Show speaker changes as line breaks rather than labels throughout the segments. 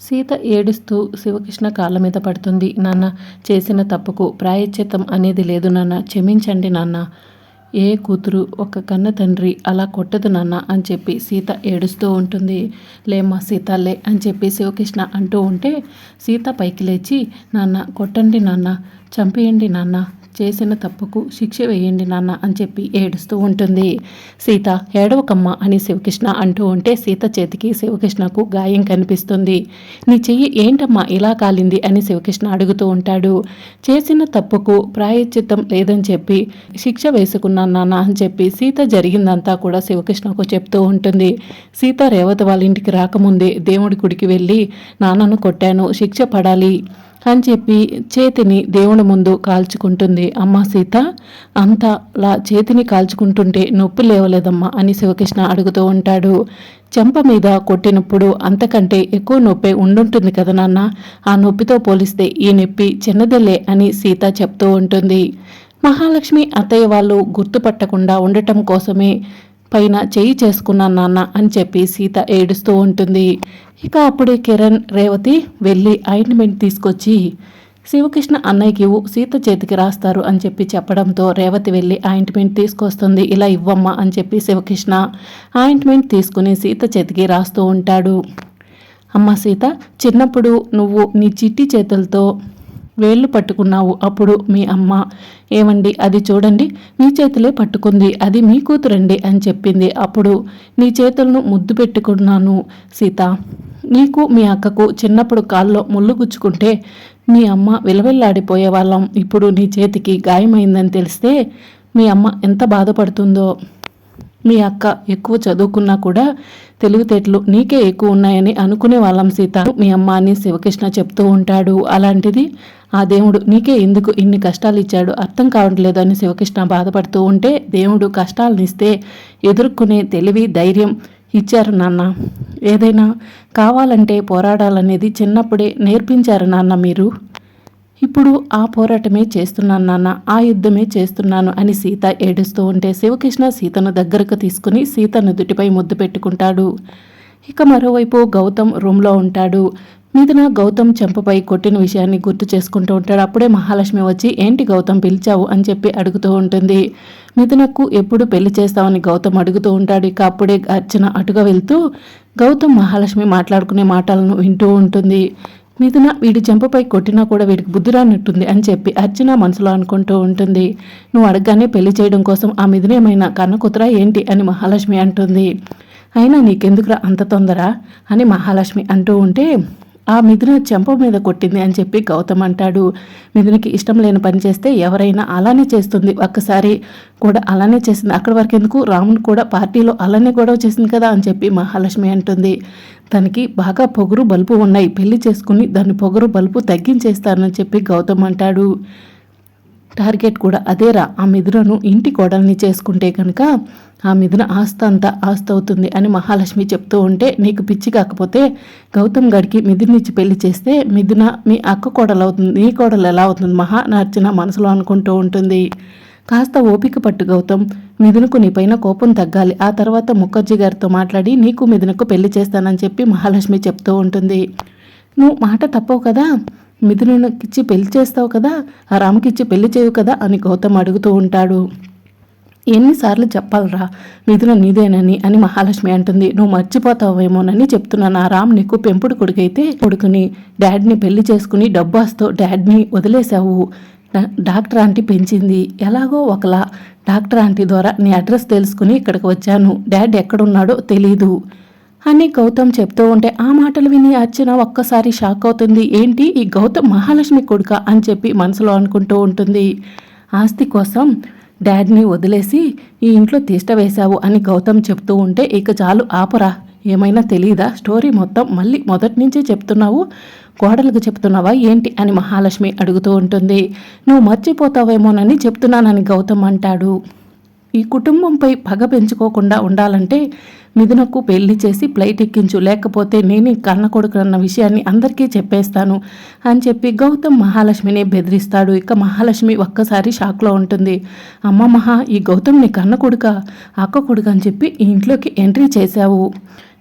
సీత ఏడుస్తూ శివకృష్ణ కాళ్ళ మీద పడుతుంది. నాన్న చేసిన తప్పుకు ప్రాయశ్చిత్తం అనేది లేదు నాన్న. క్షమించండి నాన్న. ఏ కూతురు ఒక కన్న తండ్రి అలా కొట్టదు నాన్న అని చెప్పి సీత ఏడుస్తూ ఉంటుంది. లేమ్మా సీత లే అని చెప్పి శివకృష్ణ అంటూ ఉంటే సీత పైకి లేచి నాన్న కొట్టండి నాన్న చంపేయండి నాన్న. చేసిన తప్పుకు శిక్ష వేయండి నాన్న అని చెప్పి ఏడుస్తూ ఉంటుంది. సీత ఏడవకమ్మ అని శివకృష్ణ అంటూ ఉంటే సీత చేతికి శివకృష్ణకు గాయం కనిపిస్తుంది. నీ చెయ్యి ఏంటమ్మా ఇలా కాలింది అని శివకృష్ణ అడుగుతూ ఉంటాడు. చేసిన తప్పుకు ప్రాయశ్చిత్తం లేదని చెప్పి శిక్ష వేసుకున్నాను నాన్న అని చెప్పి సీత జరిగిందంతా కూడా శివకృష్ణకు చెప్తూ ఉంటుంది. సీత రేవత వాళ్ళ ఇంటికి రాకముందే దేవుడి గుడికి వెళ్ళి నాన్నను కొట్టాను శిక్ష పడాలి. అని చెప్పి చేతిని దేవుని ముందు కాల్చుకుంటుంది. అమ్మ సీత అంతలా చేతిని కాల్చుకుంటుంటే నొప్పి లేవలేదమ్మా అని శివకృష్ణ అడుగుతూ ఉంటాడు. చెంప మీద కొట్టినప్పుడు అంతకంటే ఎక్కువ నొప్పి ఉండుంటుంది కదా నాన్న? ఆ నొప్పితో పోలిస్తే ఈ నొప్పి చిన్నదిలే అని సీత చెప్తూ ఉంటుంది. మహాలక్ష్మి అత్తయ్య వాళ్ళు గుర్తుపట్టకుండా ఉండటం కోసమే పైన చేయి చేసుకున్నాను నాన్న అని చెప్పి సీత ఏడుస్తూ ఉంటుంది. ఇక అప్పుడే కిరణ్ రేవతి వెళ్ళి ఆయింట్మెంట్ తీసుకొచ్చి శివకృష్ణ అన్నయ్యకి సీత చేతికి రాస్తారు అని చెప్పి చెప్పడంతో రేవతి వెళ్ళి ఆయింట్మెంట్ తీసుకొస్తుంది. ఇలా ఇవ్వమ్మా అని చెప్పి శివకృష్ణ ఆయింట్మెంట్ తీసుకుని సీత చేతికి రాస్తూ ఉంటాడు. అమ్మ సీత చిన్నప్పుడు నువ్వు నీ చిట్టి చేతులతో వేళ్ళు పట్టుకున్నావు అప్పుడు మీ అమ్మ. ఏమండి? అది చూడండి. మీ చేతులే పట్టుకుంది. అది మీ కూతురండి అని చెప్పింది. అప్పుడు నీ చేతులను ముద్దు పెట్టుకున్నాను సీత. నీకు మీ అక్కకు చిన్నప్పుడు కాల్లో ముళ్ళు గుచ్చుకుంటే మీ అమ్మ విలవిల్లాడిపోయే వాళ్ళం ఇప్పుడు నీ చేతికి గాయమైందని తెలిస్తే మీ అమ్మ ఎంత బాధపడుతుందో. మీ అక్క ఎక్కువ చదువుకున్నా కూడా తెలివితేటలు నీకే ఎక్కువ ఉన్నాయని అనుకునే వాళ్ళం సీత. మీ అమ్మ అని శివకృష్ణ చెప్తూ ఉంటాడు. అలాంటిది ఆ దేవుడు నీకే ఎందుకు ఇన్ని కష్టాలు ఇచ్చాడు? అర్థం కావట్లేదు అని శివకృష్ణ బాధపడుతూ ఉంటే దేవుడు కష్టాలనిస్తే ఎదుర్కొనే తెలివి ధైర్యం ఇచ్చారు నాన్న. ఏదైనా కావాలంటే పోరాడాలనేది చిన్నప్పుడే నేర్పించారు నాన్న మీరు. ఇప్పుడు ఆ పోరాటమే చేస్తున్నాను నాన్న. ఆ యుద్ధమే చేస్తున్నాను అని సీత ఏడుస్తూ ఉంటే శివకృష్ణ సీతను దగ్గరకు తీసుకుని సీత నుదుటిపై ముద్దు పెట్టుకుంటాడు. ఇక మరోవైపు గౌతమ్ రూమ్లో ఉంటాడు. మిథున గౌతమ్ చెంపపై కొట్టిన విషయాన్ని గుర్తు చేసుకుంటూ ఉంటాడు. అప్పుడే మహాలక్ష్మి వచ్చి ఏంటి గౌతమ్ పిలిచావు? అని చెప్పి అడుగుతూ ఉంటుంది. మిథునకు ఎప్పుడు పెళ్ళి చేస్తావని గౌతమ్ అడుగుతూ ఉంటాడు. ఇక అప్పుడే అర్చన అటుగా వెళ్తూ గౌతమ్ మహాలక్ష్మి మాట్లాడుకునే మాటలను వింటూ ఉంటుంది. మిథున వీడి చెంపపై కొట్టినా కూడా వీడికి బుద్ధి రానట్టుంది అని చెప్పి అర్చన మనసులో అనుకుంటూ ఉంటుంది. నువ్వు అడగగానే పెళ్ళి చేయడం కోసం ఆ మిథునేమైనా కన్న కుతురా ఏంటి? అని మహాలక్ష్మి అంటుంది. అయినా నీకెందుకురా అంత తొందర? అని మహాలక్ష్మి అంటూ ఉంటే ఆ మిథున చెంప మీద కొట్టింది అని చెప్పి గౌతమ్ అంటాడు. మిథునికి ఇష్టం లేని పని చేస్తే ఎవరైనా అలానే చేస్తుంది. ఒక్కసారి కూడా అలానే చేసింది. అక్కడి వరకు ఎందుకు? రాముని కూడా పార్టీలో అలానే గొడవ చేసింది కదా అని చెప్పి మహాలక్ష్మి అంటుంది. తనకి బాగా పొగరు బలుపు ఉన్నాయి. పెళ్ళి చేసుకుని దాని పొగరు బలుపు తగ్గించేస్తానని చెప్పి గౌతమ్ అంటాడు. టార్గెట్ కూడా అదేరా ఆ మిథునను ఇంటి కోడల్ని చేసుకుంటే కనుక ఆ మిథున ఆస్త అంతా ఆస్తి అవుతుంది అని మహాలక్ష్మి చెప్తూ ఉంటే నీకు పిచ్చి కాకపోతే గౌతమ్ గడికి మిథునిచ్చి పెళ్ళి చేస్తే మిథున మీ అక్క కోడలు అవుతుంది నీ కోడలు ఎలా అవుతుంది? మహా నార్చన మనసులో అనుకుంటూ ఉంటుంది. కాస్త ఓపిక పట్టు గౌతమ్. మిథునకు నీపైన కోపం తగ్గాలి. ఆ తర్వాత ముఖర్జీ గారితో మాట్లాడి నీకు మిథునకు పెళ్ళి చేస్తానని చెప్పి మహాలక్ష్మి చెప్తూ ఉంటుంది. నువ్వు మాట తప్పవు కదా? మిథునునికిచ్చి పెళ్ళి చేస్తావు కదా ఆ రామకిచ్చి పెళ్ళి చేయవు కదా అని గౌతమ్ అడుగుతూ ఉంటాడు. ఎన్నిసార్లు చెప్పాలరా మిథున నీదేనని అని మహాలక్ష్మి అంటుంది. నువ్వు మర్చిపోతావేమోనని చెప్తున్నాను. ఆ రామ్ నీకు పెంపుడు కొడుకైతే కొడుకుని డాడీని పెళ్ళి చేసుకుని డబ్బాస్తో డాడీని వదిలేశావు. డాక్టర్ ఆంటీ పెంచింది. ఎలాగో ఒకలా. డాక్టర్ ఆంటీ ద్వారా నీ అడ్రస్ తెలుసుకుని ఇక్కడికి వచ్చాను. డాడీ ఎక్కడున్నాడో తెలీదు. అని గౌతమ్ చెప్తూ ఉంటే ఆ మాటలు విని అర్చన ఒక్కసారి షాక్ అవుతుంది. ఏంటి? ఈ గౌతమ్ మహాలక్ష్మి కొడుక అని చెప్పి మనసులో అనుకుంటూ ఉంటుంది. ఆస్తి కోసం డాడ్ని వదిలేసి ఈ ఇంట్లో తిష్ట వేశావు అని గౌతమ్ చెప్తూ ఉంటే ఇక చాలు ఆపరా. ఏమైనా తెలియదా స్టోరీ మొత్తం మళ్ళీ మొదటి నుంచే చెప్తున్నావు. కోడలకు చెప్తున్నావా? ఏంటి? అని మహాలక్ష్మి అడుగుతూ ఉంటుంది. నువ్వు మర్చిపోతావేమోనని చెప్తున్నానని గౌతమ్ అంటాడు. ఈ కుటుంబంపై పగ పెంచుకోకుండా ఉండాలంటే మిథునకు పెళ్ళి చేసి ఫ్లైట్ ఎక్కించు లేకపోతే నేను కన్న కొడుకు అన్న విషయాన్ని అందరికీ చెప్పేస్తాను అని చెప్పి గౌతమ్ మహాలక్ష్మిని బెదిరిస్తాడు. ఇక మహాలక్ష్మి ఒక్కసారి షాక్లో ఉంటుంది. అమ్మ మహా ఈ గౌతమ్ని కన్న కొడుక అక్క కొడుకు అని చెప్పి ఈ ఇంట్లోకి ఎంట్రీ చేశావు.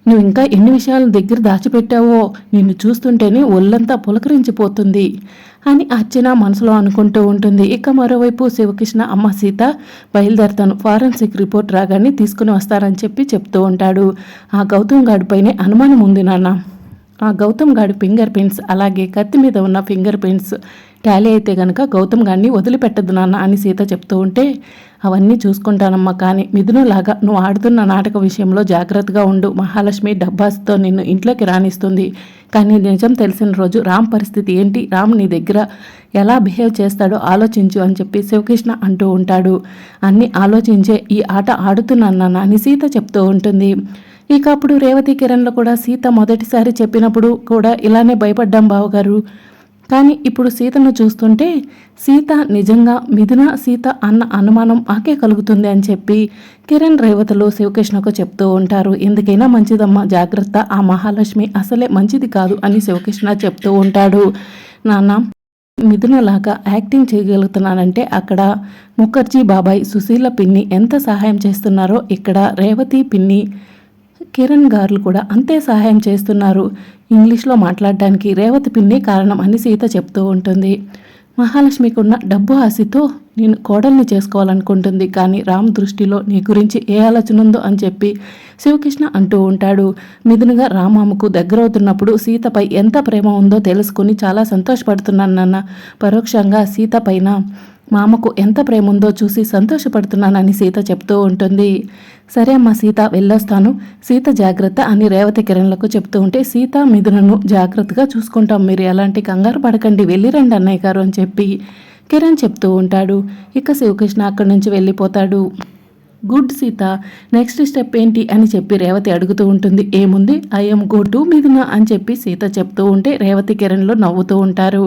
నువ్వు ఇంకా ఎన్ని విషయాలు దగ్గర దాచిపెట్టావో నిన్ను చూస్తుంటేనే ఒళ్ళంతా పులకరించిపోతుంది అని అర్చన మనసులో అనుకుంటూ ఉంటుంది. ఇక మరోవైపు శివకృష్ణ అమ్మ సీత బయలుదేరతాను. ఫారెన్సిక్ రిపోర్ట్ రాగానే తీసుకుని వస్తారని చెప్పి చెప్తూ ఉంటాడు. ఆ గౌతమ్ గాడిపైనే అనుమానం ఉంది నాన్న. ఆ గౌతమ్ గాడి ఫింగర్ ప్రింట్స్ అలాగే కత్తి మీద ఉన్న ఫింగర్ ప్రింట్స్ టాలీ అయితే గనక గౌతమ్ గాడిని వదిలిపెట్టదు నాన్న అని సీత చెప్తూ ఉంటే అవన్నీ చూసుకుంటానమ్మా కానీ మిథునులాగా నువ్వు ఆడుతున్న నాటక విషయంలో జాగ్రత్తగా ఉండు. మహాలక్ష్మి డబ్బాస్తో నిన్ను ఇంట్లోకి రాణిస్తుంది కానీ నిజం తెలిసిన రోజు రామ్ పరిస్థితి ఏంటి? రామ్ నీ దగ్గర ఎలా బిహేవ్ చేస్తాడో ఆలోచించు అని చెప్పి శివకృష్ణ అంటూ ఉంటాడు. అన్నీ ఆలోచించే ఈ ఆట ఆడుతున్నాను నాన్న అని సీత చెప్తూ ఉంటుంది. ఇక అప్పుడు రేవతి కిరణ్లో కూడా సీత మొదటిసారి చెప్పినప్పుడు కూడా ఇలానే భయపడ్డాం బావగారు. కానీ ఇప్పుడు సీతను చూస్తుంటే సీత నిజంగా మిథున సీత అన్న అనుమానం ఆకే కలుగుతుంది అని చెప్పి కిరణ్ రేవతలు శివకృష్ణకు చెప్తూ ఉంటారు. ఎందుకైనా మంచిదమ్మా జాగ్రత్త ఆ మహాలక్ష్మి అసలే మంచిది కాదు అని శివకృష్ణ చెప్తూ ఉంటాడు. నాన్న మిథునలాగా యాక్టింగ్ చేయగలుగుతున్నానంటే అక్కడ ముఖర్జీ బాబాయ్ సుశీల పిన్ని ఎంత సహాయం చేస్తున్నారో ఇక్కడ రేవతి పిన్ని కిరణ్ గారులు కూడా అంతే సహాయం చేస్తున్నారు. ఇంగ్లీష్లో మాట్లాడడానికి రేవతి పిన్నే కారణం అని సీత చెప్తూ ఉంటుంది. మహాలక్ష్మికున్న డబ్బు ఆశతో నేను కోడల్ని చేసుకోవాలనుకుంటుంది. కానీ రామ్ దృష్టిలో నీ గురించి ఏ ఆలోచన ఉందో అని చెప్పి శివకృష్ణ అంటూ ఉంటాడు. మిథునుగా రామామకు దగ్గరవుతున్నప్పుడు సీతపై ఎంత ప్రేమ ఉందో తెలుసుకుని చాలా సంతోషపడుతున్నాను నాన్న. పరోక్షంగా సీత పైన మామకు ఎంత ప్రేమ ఉందో చూసి సంతోషపడుతున్నానని సీత చెప్తూ ఉంటుంది. సరే అమ్మ సీత వెళ్ళొస్తాను. సీత జాగ్రత్త అని రేవతి కిరణ్లకు చెప్తూ ఉంటే సీత మిథునను జాగ్రత్తగా చూసుకుంటాం మీరు ఎలాంటి కంగారు పడకండి వెళ్ళిరండి అన్నయ్య గారు అని చెప్పి కిరణ్ చెప్తూ ఉంటాడు. ఇక శివకృష్ణ అక్కడి నుంచి వెళ్ళిపోతాడు. గుడ్ సీత నెక్స్ట్ స్టెప్ ఏంటి అని చెప్పి రేవతి అడుగుతూ ఉంటుంది. ఏముంది? ఐఎమ్ గో టు మిథున అని చెప్పి సీత చెప్తూ ఉంటే రేవతి కిరణ్లో నవ్వుతూ ఉంటారు.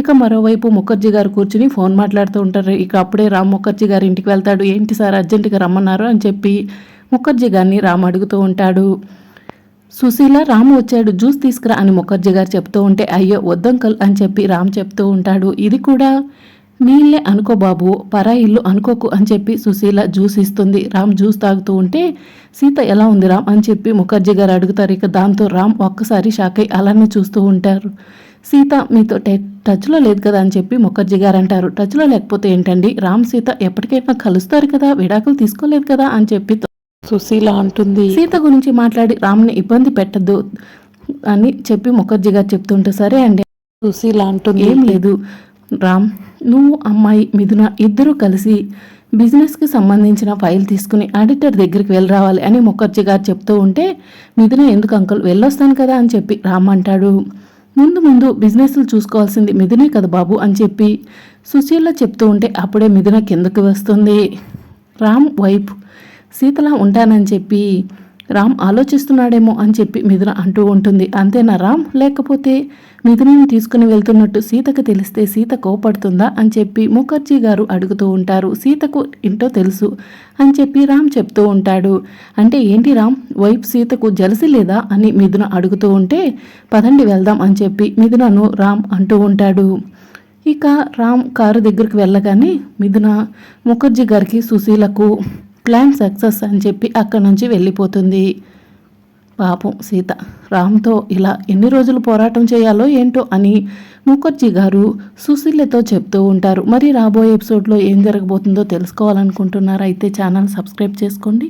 ఇక మరోవైపు ముఖర్జీ గారు కూర్చుని ఫోన్ మాట్లాడుతూ ఉంటారు. ఇక అప్పుడే రామ్ ముఖర్జీ గారి ఇంటికి వెళ్తాడు. ఏంటి సార్ అర్జెంటుగా రమ్మన్నారు అని చెప్పి ముఖర్జీ గారిని రామ్ అడుగుతూ ఉంటాడు. సుశీల రాము వచ్చాడు. జ్యూస్ తీసుకురా అని ముఖర్జీ గారు చెప్తూ ఉంటే అయ్యో వద్దంకల్ అని చెప్పి రామ్ చెప్తూ ఉంటాడు. ఇది కూడా నీళ్ళే అనుకో బాబు పరా ఇల్లు అనుకోకు అని చెప్పి సుశీల జ్యూస్ ఇస్తుంది. రామ్ జ్యూస్ తాగుతూ ఉంటే సీత ఎలా ఉంది రామ్ అని చెప్పి ముఖర్జీ గారు అడుగుతారు. ఇక దాంతో రామ్ ఒక్కసారి షాక్ అయి అలానే చూస్తూ ఉంటారు. సీత మీతో టచ్లో లేదు కదా అని చెప్పి ముఖర్జీ గారు అంటారు. టచ్లో లేకపోతే ఏంటండి? రామ్ సీత ఎప్పటికైనా కలుస్తారు కదా విడాకులు తీసుకోలేదు కదా అని చెప్పి సుశీల అంటుంది. సీత గురించి మాట్లాడి రామ్ని ఇబ్బంది పెట్టద్దు అని చెప్పి ముఖర్జీ గారు చెప్తుంటే సరే అండి సుశీల అంటుంది. ఏం లేదు. రామ్ నువ్వు అమ్మాయి మిథున ఇద్దరూ కలిసి బిజినెస్కి సంబంధించిన ఫైల్ తీసుకుని ఆడిటర్ దగ్గరికి వెళ్ళి రావాలి అని ముఖర్జీ గారు చెప్తూ ఉంటే మిథున ఎందుకు అంకుల్ వెళ్ళొస్తాను కదా అని చెప్పి రామ్ అంటాడు. ముందు ముందు బిజినెస్లు చూసుకోవాల్సింది మిథునే కదా బాబు అని చెప్పి సుశీల చెప్తూ ఉంటే అప్పుడే మిథున కిందకు వస్తుంది. రామ్ వైఫ్ సీతలా ఉంటానని చెప్పి రామ్ ఆలోచిస్తున్నాడేమో అని చెప్పి మిథున అంటూ ఉంటుంది. అంతేనా రామ్? లేకపోతే మిథునని తీసుకుని వెళ్తున్నట్టు సీతకు తెలిస్తే సీత కోపడుతుందా అని చెప్పి ముఖర్జీ గారు అడుగుతూ ఉంటారు. సీతకు ఏంటో తెలుసు అని చెప్పి రామ్ చెప్తూ ఉంటాడు. అంటే ఏంటి రామ్? వైపు సీతకు జలసి లేదా అని మిథున అడుగుతూ ఉంటే పదండి వెళ్దాం అని చెప్పి మిథునను రామ్ అంటూ ఉంటాడు. ఇక రామ్ కారు దగ్గరికి వెళ్ళగానే మిథున ముఖర్జీ గారికి సుశీలకు ప్లాన్ సక్సెస్ అని చెప్పి అక్కడి నుంచి వెళ్ళిపోతుంది. పాపం సీత రామ్తో ఇలా ఎన్ని రోజులు పోరాటం చేయాలో ఏంటో అని ముఖర్జీ గారు సుశీలతో చెప్తూ ఉంటారు. మరి రాబోయే ఎపిసోడ్లో ఏం జరగబోతుందో తెలుసుకోవాలనుకుంటున్నారా? అయితే ఛానల్ సబ్స్క్రైబ్ చేసుకోండి.